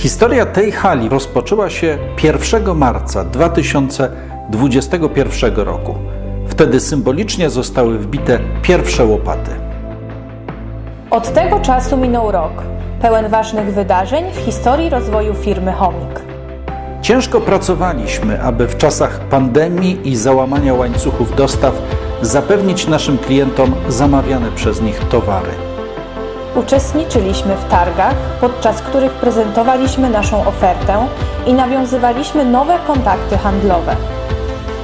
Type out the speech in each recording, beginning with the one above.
Historia tej hali rozpoczęła się 1 marca 2021 roku. Wtedy symbolicznie zostały wbite pierwsze łopaty. Od tego czasu minął rok, pełen ważnych wydarzeń w historii rozwoju firmy Homik. Ciężko pracowaliśmy, aby w czasach pandemii i załamania łańcuchów dostaw zapewnić naszym klientom zamawiane przez nich towary. Uczestniczyliśmy w targach, podczas których prezentowaliśmy naszą ofertę i nawiązywaliśmy nowe kontakty handlowe.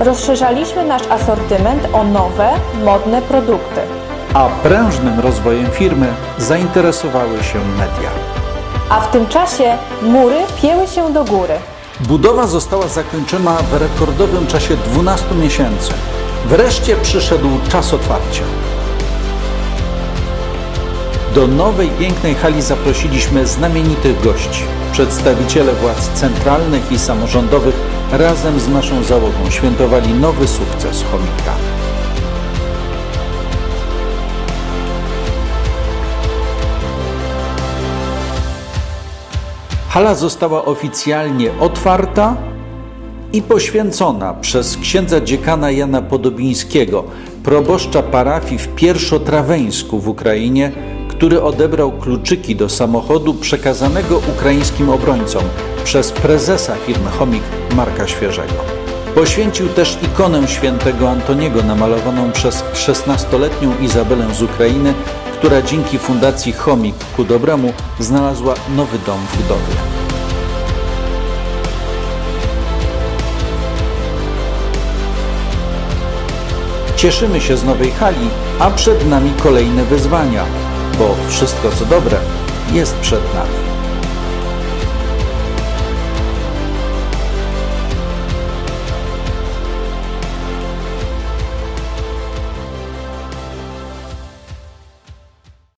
Rozszerzaliśmy nasz asortyment o nowe, modne produkty. A prężnym rozwojem firmy zainteresowały się media. A w tym czasie mury pieły się do góry. Budowa została zakończona w rekordowym czasie 12 miesięcy. Wreszcie przyszedł czas otwarcia. Do nowej pięknej hali zaprosiliśmy znamienitych gości. Przedstawiciele władz centralnych i samorządowych razem z naszą załogą świętowali nowy sukces chomika. Hala została oficjalnie otwarta i poświęcona przez księdza dziekana Jana Podobińskiego, proboszcza parafii w Pierwszotraweńsku w Ukrainie, który odebrał kluczyki do samochodu przekazanego ukraińskim obrońcom przez prezesa firmy Chomik Marka Świeżego. Poświęcił też ikonę świętego Antoniego namalowaną przez 16-letnią Izabelę z Ukrainy, która dzięki fundacji Chomik ku dobremu znalazła nowy dom w budowie. Cieszymy się z nowej hali, a przed nami kolejne wyzwania, bo wszystko co dobre jest przed nami.